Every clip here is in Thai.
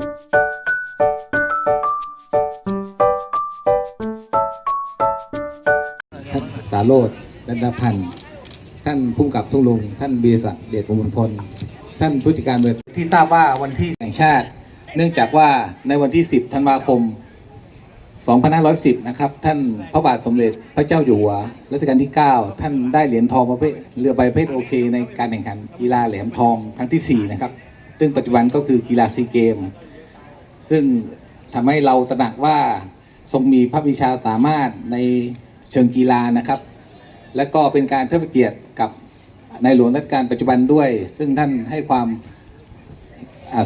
ท่านสาโรธดันดพันธ์ ท่านผู้กำกับทุ่งลุง ท่านบีศักดิ์เดชกมลพลท่านผู้จัดการบริษัทที่ทราบว่าวันที่แห่งชาติ เนื่องจากว่าในวันที่ 10 ธันวาคม 2510 นะครับ ท่านพระบาทสมเด็จพระเจ้าอยู่หัวรัชกาลที่ 9 ท่านได้เหรียญทองประเภทเรือใบประเภทโอเค ในการแข่งขันกีฬาแหลมทองครั้งที่ 4 นะครับ ซึ่งปัจจุบันก็คือกีฬาซีเกม ซึ่งทำให้เราตระหนักว่าทรงมีพระวิชาสามารถในเชิงกีฬานะครับ และก็เป็นการเทิดเกียรติกับในหลวงรัชกาลปัจจุบันด้วย ซึ่งท่านให้ความ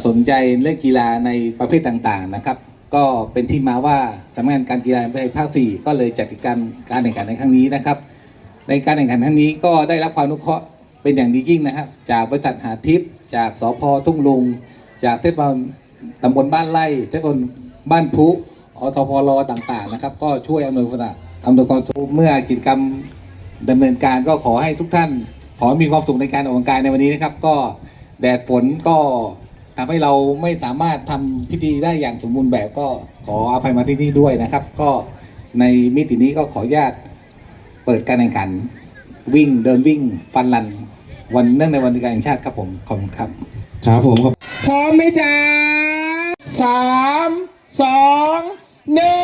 สนใจเรื่องกีฬาในประเภทต่างๆนะครับ ก็เป็นที่มาว่าสำนักงานการกีฬาภาค 4 ก็เลยจัดกิจกรรมการแข่งขันในครั้งนี้นะครับ ในการแข่งขันครั้งนี้ก็ได้รับความนุเคราะห์ เป็นอย่างดียิ่งนะครับ จากบริษัทหาทิพย์จากสพทุ่งลุง จากเทศบาลตำบลบ้านไร่เทศบาลบ้านพุอทพรต่างๆนะครับ ก็ช่วยอำนวยความสะดวกอำนวยความสะดวกเมื่อกิจกรรมดำเนินการก็ขอให้ทุกท่านขอมีความสุขในการออกกำลังกายในวันนี้นะครับ ก็แดดฝนก็ทำให้เราไม่สามารถทำพิธีได้อย่างสมบูรณ์แบบก็ขออภัยมาที่นี่ด้วยนะครับ ก็ในมิตินี้ก็ขออนุญาตเปิดการแข่งขัน วิ่งเดินวิ่งฟันรัน วันเนื่องในวันการแห่งชาติครับผมขอบคุณครับครับผมครับ พร้อมไหมจ๊ะสามสองหนึ่ง